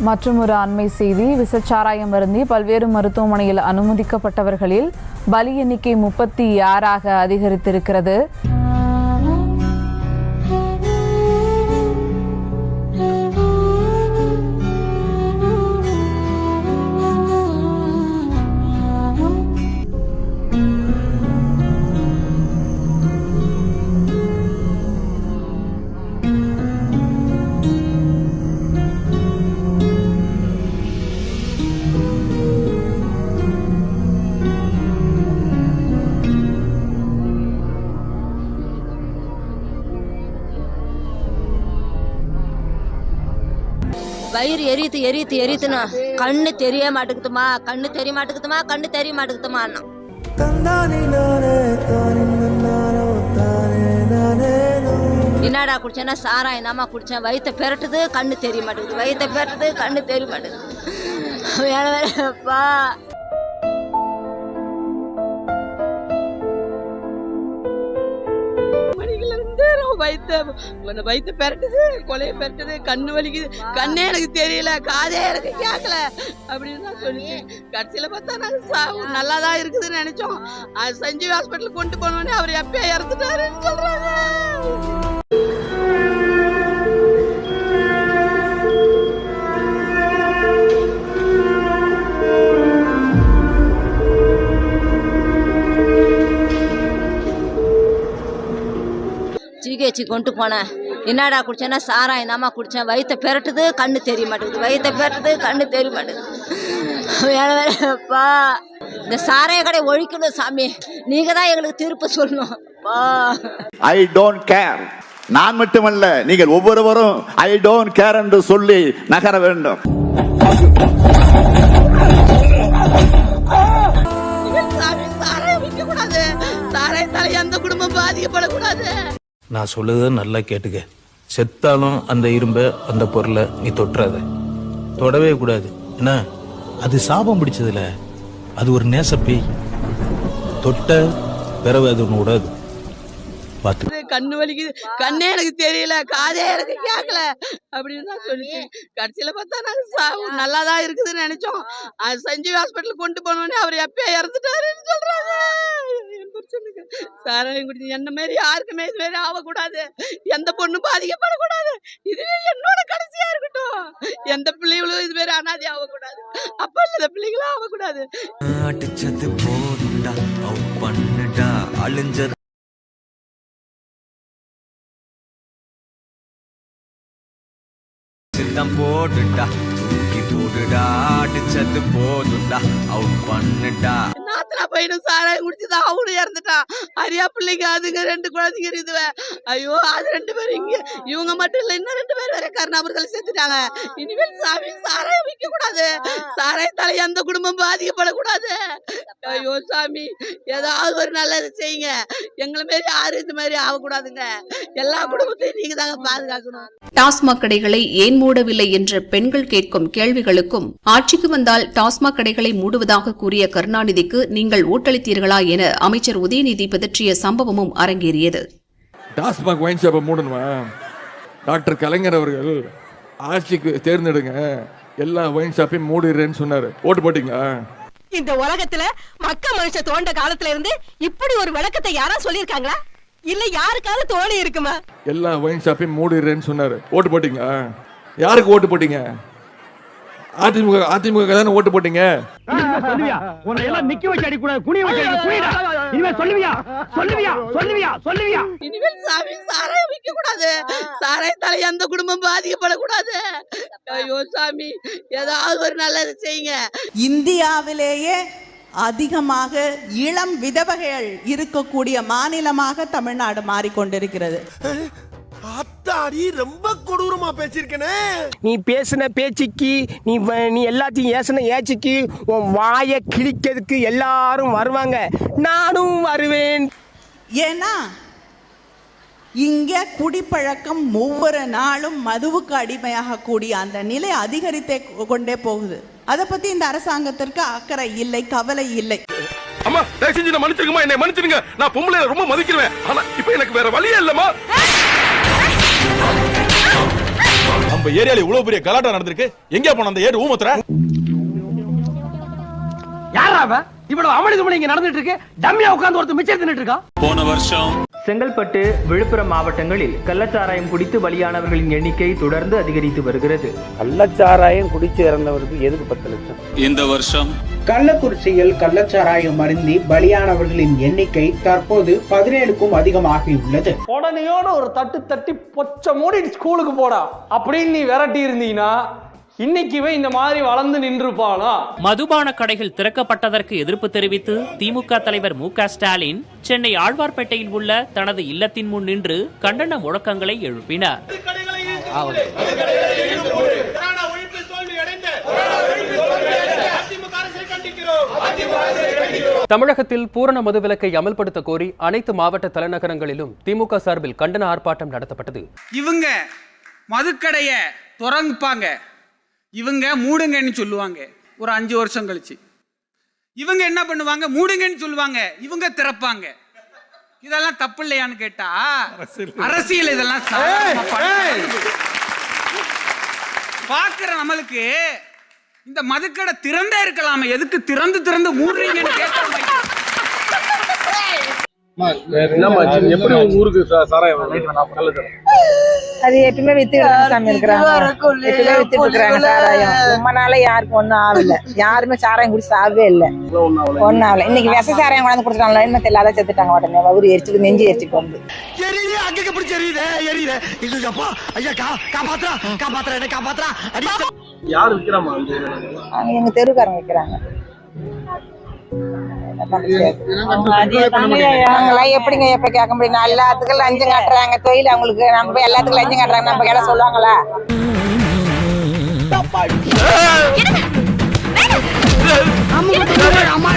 மற்றும் ஒரு அண்மை செய்தி. விசச்சாராயம் வருந்தி பல்வேறு மருத்துவமனையில் அனுமதிக்கப்பட்டவர்களில் பலி எண்ணிக்கை முப்பத்தி ஆறாக அதிகரித்திருக்கிறது. வயிறு எரியுது எரியுது எரியுதுண்ணா கண்ணு தெரிய மாட்டேங்குதுமா? கண்ணு தெரிய மாட்டேங்குதுமா? கண்ணு தெரிய மாட்டேங்குதுமா என்னடா குடிச்சேன்னா சாராயம் தாம்மா குடிச்சேன். வயிற்ற பெரட்டுது கண்ணு தெரிய மாட்டேங்குது. வயிற்ற பெரட்டுது கண்ணு தெரிய மாட்டேங்குது. வேற வேறப்பா வயித்த உன்னை வயித்த பெரட்டுது கொலைய பெரட்டுது கண்ணு வலிக்குது. கண்ணே எனக்கு தெரியல காதே எனக்கு கேட்கல அப்படின்னு தான் சொல்லிச்சு கடைசியில பார்த்தா நாங்க சா- நல்லா தான் இருக்குதுன்னு நினைச்சோம். அது சஞ்சீவ் ஹாஸ்பிட்டல் கொண்டு போனோடனே அவர் எப்பயோ இறந்துட்டாருன்னு சொல்றாங்க. ஜிஹெச்சி கொண்டு போனேன். என்னடா குடிச்சேன்னா சாராயம் தாம்மா குடித்தேன் வயிற்ற பெரட்டுது கண்ணு தெரிய மாட்டேங்குது. வயிற்ற பெரட்டுது கண்ணு தெரிய மாட்டேங்குது. வேலை வேலைப்பா இந்த சாராய கடை ஒழிக்கணும் சாமி. நீங்க தான் எங்களுக்கு தீர்ப்பு சொல்லணும். ஐ டோன்ட் கேர் நான் மட்டுமல்ல நீங்கள் ஒவ்வொருவரும் ஐ டோன்ட் கேர் என்று சொல்லி நகர வேண்டும். நான் சொல்லுத நல்லா கேட்டுக்க. செத்தாலும் அந்த இரும்பை அந்த பொருளை நீ தொட்டுறாத. தொடவே கூடாது. என்ன? அது சாபம் பிடிச்சதுல. அது ஒரு நேசப்பேய் தொட்ட பிறவு அது ஒன்று விடாது பார்த்து கண்ணு வலிக்குது. கண்ணே எனக்கு தெரியல. காதே எனக்கு கேட்கல அப்படின்னு தான் சொல்லிச்சு கடைசியில பார்த்தா நாங்க சா- நல்லா தான் இருக்குதுன்னு நினைச்சோம். அது சஞ்சீவ் ஹாஸ்பிட்டல் கொண்டு போனோடனே அவர் எப்பயோ இறந்துட்டாருன்னு சாராயம் குடிச்சு என்ன மாரி யாருக்குமே இது மாரி ஆகக்கூடாது எந்த பொண்ணும் பாதிக்கப்படக்கூடாது. இதுவே என்னோட கடைசியா இருக்கட்டும். எந்த பிள்ளைகளும் இது மாரி அனாதி ஆகக்கூடாது அப்ப இல்லாத பிள்ளைகளும் ஆகக்கூடாது அடிச்சது போதுண்டா. அழிஞ்சது சித்தம் போடுடா தூக்கி போடுடா அடிச்சது போதுடா அவுட் பண்ணுடா. நாத்தனா பையனும் சாராயம் குடிச்சுதான் அவனும் இறந்துட்டான். அரியா பிள்ளைங்க அதுங்க ரெண்டு குழந்தைங்க இருக்குதுவே ஐயோ அது ரெண்டு பேரும் இங்க இவங்க மட்டும் இல்ல இன்னும் ரெண்டு பேர் வேற கருணாபுரத்தில் செத்துட்டாங்க இனிமேல் சாமி சாராயம் விற்க கூடாது சாராயத்தால எந்த குடும்பம் பாதிக்கப்படக்கூடாது. ஐயோ சாமி ஏதாவது ஒரு நல்லது செய்யுங்க. எங்களை மாரி யாரும் இந்த மாதிரி ஆகக்கூடாதுங்க. எல்லா குடும்பத்தையும் நீங்க தாங்க பாதுகாக்கணும். டாஸ்மாக் கடைகளை ஏன் மூடவில்லை என்ற பெண்கள் கேட்கும் கேள்விகளுக்கும் ஆட்சிக்கு வந்தால் டாஸ்மாக் கடைகளை மூடுவதாக கூறிய கருணாநிதிக்கு நீங்கள் ஓட்டளித்தீர்களா என அமைச்சர் உதயநிதி பதற்றிய சம்பவமும் அரங்கேறியது. டாஸ்மாக் ஒயின் ஷாப்பை மூடணுமா? டாக்டர் கலைஞர் அவர்கள் ஆட்சிக்கு தேர்ந்தெடுங்க. எல்லா ஒயின் ஷாப்பையும் மூடிடுறேன்னு சொன்னார். ஓட்டு போட்டிங்களா? இந்த உலகத்துல மக்க மனுஷன் தோண்ட காலத்துல இருந்து இப்படி ஒரு விளக்கத்தை யாரா சொல்லிருக்காங்களா இல்ல யாருக்காவது தோணி இருக்குமா? எல்லா ஒயின் ஷாப்பையும் மூடிடுறேன்னு சொன்னார். ஓட்டு போட்டிங்களா? யாருக்கு ஓட்டு போட்டீங்க? அதிமுக அதிமுக தானே ஓட்டு போட்டீங்க? சொல்லுவியா? உன்னை எல்லாம் நிக்க வச்சு அடிக்கூடாது குனிய வச்சு அடி குனிடா இனிமே சொல்லுவியா? சொல்லுவியா? சொல்லுவியா? சொல்லுவியா? இனிமேல் சாமி சாராயம் விற்க கூடாது சாராயத்தால எந்த குடும்பம் பாதிக்கப்படக்கூடாது. ஐயோ சாமி ஏதாவது ஒரு நல்லது செய்யுங்க. இந்தியாவிலேயே அதிகமாக இளம் விதவைகள் இருக்கக்கூடிய மாநிலமாக தமிழ்நாடு மாறிக்கொண்டிருக்கிறது. அத்தாடி ரொம்ப கொடூரமா பேசிருக்கனே நீ பேசின பேச்சுக்கு நீ நீ எல்லாத்தையும் ஏசின ஏச்சுக்கு உன் வாயை கிழிக்கிறதுக்கு எல்லாரும் வருவாங்க. நானும் வருவேன். ஏன்னா இங்க குடிப்பழக்கம் ஒவ்வொரு நாளும் மதுவுக்கு அடிமையாக கூடிய அந்த நிலை அதிகரித்தே கொண்டே போகுது. அதை பத்தி இந்த அரசாங்கத்திற்கு அக்கறை இல்லை கவலை இல்லை. அம்மா தயவு செஞ்சு நான் மன்னிச்சிருங்கம்மா. என்னை மன்னிச்சிருங்க. நான் பொம்பளை ரொம்ப மதிக்கிறேன். ஆனா இப்போ எனக்கு வேற வழியே இல்லம்மா. நம்ம ஏரியால இவ்வளவு பெரிய கலாட்டம் நடந்திருக்கு. எங்க போன அந்த ஏடு ஊமத்துற? யாரா இவ்வளவு அமளி துமளி இங்க நடந்துட்டு இருக்கு. டம்மியா உட்கார்ந்து ஒருத்தர் மிச்சம் தின்னுட்டு இருக்கா போன வருஷம் செங்கல்பட்டு விழுப்புரம் மாவட்டங்களில் கள்ளச்சாராயம் குடித்து பலியானவர்களின் எண்ணிக்கை தொடர்ந்து அதிகரித்து வருகிறது. கள்ளச்சாராயம் குடிச்சு இறந்தவருக்கு எதுக்கு பத்து லட்சம்? இந்த வருஷம் கள்ளக்குறிச்சியில் கள்ளச்சாராயம் அருந்தி பலியானவர்களின் எண்ணிக்கை தற்போது பதினேழுக்கும் அதிகமாகியுள்ளது. உடனேயோட ஒரு தட்டு தட்டி பொச்ச மூடி ஸ்கூலுக்கு போடா அப்படின்னு நீ விரட்டி இருந்தீங்கன்னா இன்னைக்குவே இந்த மாதிரி வளர்ந்து நின்றுப்பானா மதுபான கடைகள் திறக்கப்பட்டதற்கு எதிர்ப்பு தெரிவித்து திமுக தலைவர் மு க ஸ்டாலின் சென்னை ஆழ்வார்பேட்டையில் உள்ள தனது இல்லத்தின் முன் நின்று கண்டன முழக்கங்களை எழுப்பினார். தமிழகத்தில் பூரண மதுவிலக்கை அமல்படுத்த கோரி அனைத்து மாவட்ட தலைநகரங்களிலும் திமுக சார்பில் கண்டன ஆர்ப்பாட்டம் நடத்தப்பட்டது. இவங்க மதுக்கடைய திறங்குப்பாங்க இவங்க மூடுங்கன்னு சொல்லுவாங்க. ஒரு அஞ்சு வருஷம் கழிச்சு. இவங்க என்ன பண்ணுவாங்க? மூடுங்கன்னு சொல்லுவாங்க. இவங்க திறப்பாங்க. இதெல்லாம் தப்பு இல்லையான்னு கேட்டா அரசியல். இதெல்லாம் பார்க்கிற நம்மளுக்கு இந்த மதுக்கடை திறந்தே இருக்கலாமே. எதுக்கு திறந்து திறந்து மூடுறீங்கன்னு மாதிரி எப்படி ஊருக்கு சாராயம் அது எப்பயுமே வித்து சாமி இருக்கிறாங்க. எப்பயுமே வித்துட்டு இருக்கிறாங்க சாராயம். ரொம்ப நாளா யாருக்கும் ஒண்ணும் ஆகல. யாருமே சாராயம் குடிச்சு ஆகவே இல்ல. ஒன்னும் ஆகல. இன்னைக்கு விச சாராயம் கொண்டாந்து கொடுத்துட்டாங்களா என்ன தெரியல அதை செத்துட்டாங்க உடனே. வவுறு எரிச்சுட்டு நெஞ்சு எரிச்சுட்டு வந்து எங்க தெருக்காரங்க வைக்கிறாங்க. நாங்களாம் எப்படிங்க எப்ப கேட்க முடியும்? எல்லாத்துக்கும் லஞ்சம் காட்டுறாங்க. தொழில் அவங்களுக்கு நம்ம போய் எல்லாத்துக்கும் லஞ்சம் காட்டுறாங்க. நம்ம கேட்ட சொல்லுவாங்களா? அம்மா